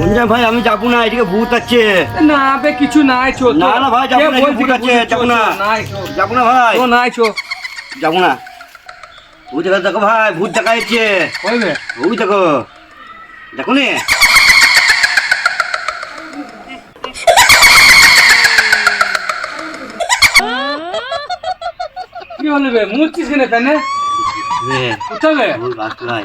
ভাই ভাই আমি যাব না এদিকে ভূত আছে। না বে কিছু নাই চো না, না ভাই, যাব না, ভূত আছে, যাব না। যাব না ভাই। ও নাই চো। যাব না। ভূত দেখা দেখো ভাই ভূত দেখা যাচ্ছে। কইবে ভূত দেখো। দেখো নি। কি হলো বে? মুছিস কেন পেনে রে, উঠাবে ভূত আসলাই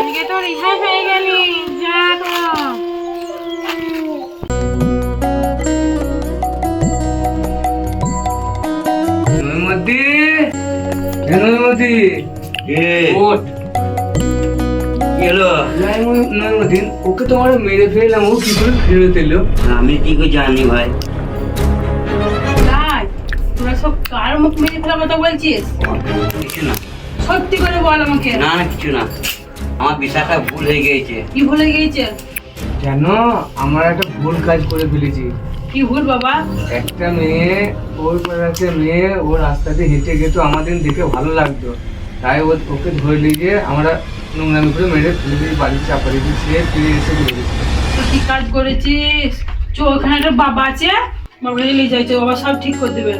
আজকে তো রিহাই হয়ে গেলি যা তো। নইমতি কেন নইমতি কে ওঠ। কি হলো? নইমতি ওকে তো আমরা মেরে ফেললাম ও কি করে ফেরত এলো? আমি কি করে জানি ভাই। তাই তোরা সব কার মুখ মেরে ফেলার কথা বলছিস? কিছু না। সত্যি করে বল আমাকে। না না কিছু না। আমার বিশাখা ভুল হয়ে গিয়েছে। কি ভুলে গিয়েছে? জানো আমরা একটা ভুল কাজ করে ফেলেছি। কি ভুল বাবা? একটা মেয়ে ওর পাড়াতে মেয়ে ও রাস্তাতে হেঁটে গেতো আমাদের দেখে ভালো লাগতো। তাই ও ওকে ধরে নিয়ে আমরা নোংরামি করে মেরে ফেলে দিয়ে বাড়ি চাপা দিয়ে সে ফিরে এসে বলেছে তুই কি কাজ করেছিস? চো ওখানে একটা বাবা আছে? বাবা নিয়ে যাইছে বাবা সব ঠিক করে দেবে।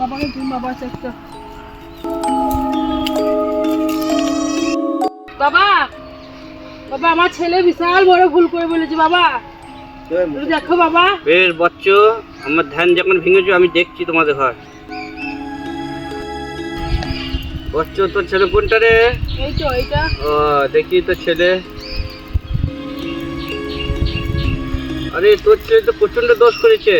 বাবাকে তুমি বাবা বাবা বাবা আমার ছেলে বিশাল বড় ভুল করে বলেছে বাবা। দেখো বাবা। বেশ বচ্চ আমার ধ্যান যখন ভেঙেছো আমি দেখছি তোমাদের ঘর। বচ্চ তোর ছেলে কোনটা রে? এই তো এইটা। ও দেখি তোর ছেলে। আরে তোর ছেলে তো প্রচণ্ড দোষ করেছে।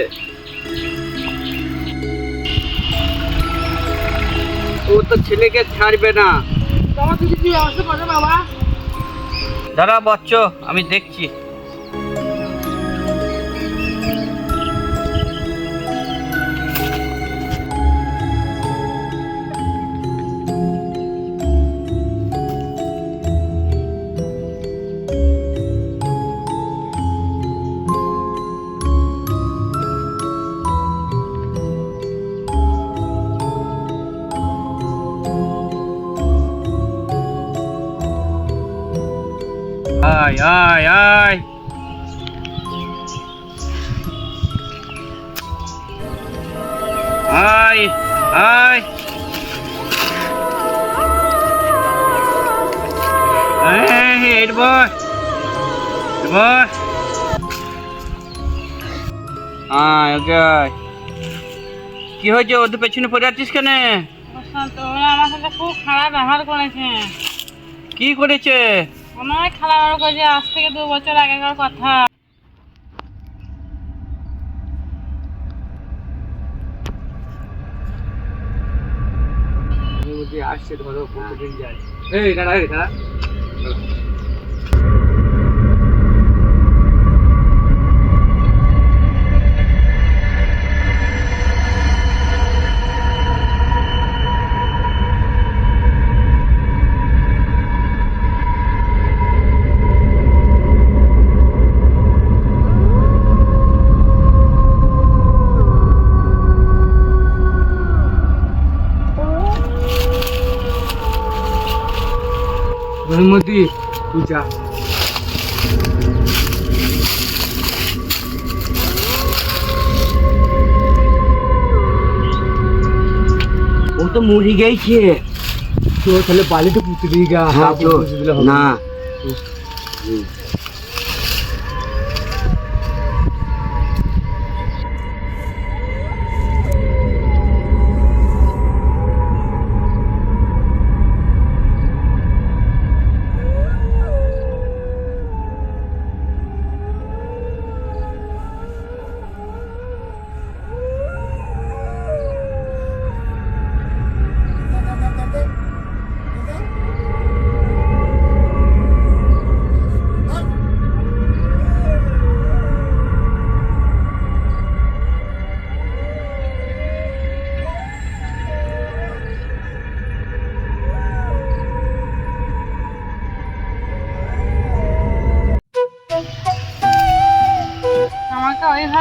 ও তো ছেলেকে ছাড়বে না। বাবা তুমি কি ব্যবস্থা করো বাবা। দাঁড়া বচ্চ আমি দেখছি। আয় আয় আয় আয় আয় এই এড বয় বয় আয় ওকে কি হয়েছে? ওদের পেছনে পড়ে আছিস কেন? আমার সাথে খুব খারাপ ব্যবহার করেছে। কি করেছে? অনেক খারাপ কাজে, আজ থেকে দু বছর আগেকার কথা। আসছে তোমাদের এই, দাঁড়া এই, দাঁড়া। अनुमति पूजा वो तो मरी गई छे तो पहले बाली तो पुतरी गया ना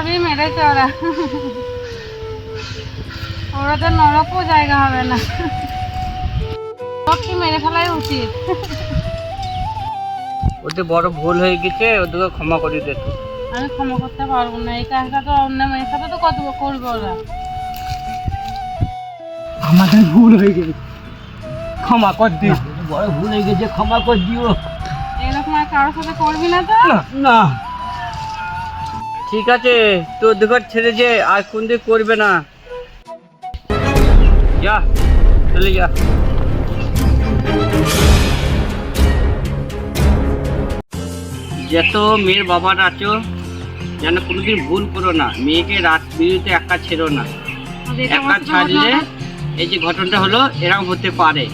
ওইভাবেই মেরেছে ওরা। ওরা তো নরকও জায়গা হবে না। সবকে মেরে ফেলাই উচিত। ওতে বড় ভুল হয়ে গেছে ওদেরকে ক্ষমা করে দে আমি ক্ষমা করতে পারব না এই কাজটা তো অন্য মেয়ের সাথে তো কত করবে ওরা। আমাদের ভুল হয়ে গেছে। ক্ষমা কর দিস বড় ভুল হয়ে গেছে ক্ষমা করে দিও। এরকম আর কারোর সাথে করবি না তো? না। ঠিক আছে তোর দুঘর ছেড়ে যে আর কোন দিক করবে না। যা চলে যা। যত মেয়ের বাবারা আছো যেন কোনোদিন ভুল করো না। মেয়েকে রাত বিরুদ্ধে একা ছেড়ো না। একা ছাড়লে এই যে ঘটনাটা হলো এরকম হতে পারে।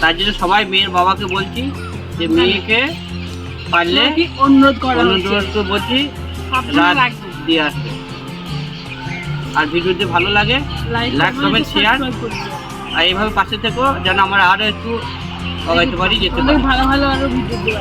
তার জন্য সবাই মেয়ের বাবাকে বলছি যে মেয়েকে পারলে অনুরোধ করা অনুরোধ বলছি দিয়ে আসবে। আর ভিডিওতে ভালো লাগে লাইক কমেন্ট শেয়ার আর এইভাবে পাশে থেকো যেন আমরা আরও একটু পারি যেতে পারি। ভালো ভালো আরও ভিডিও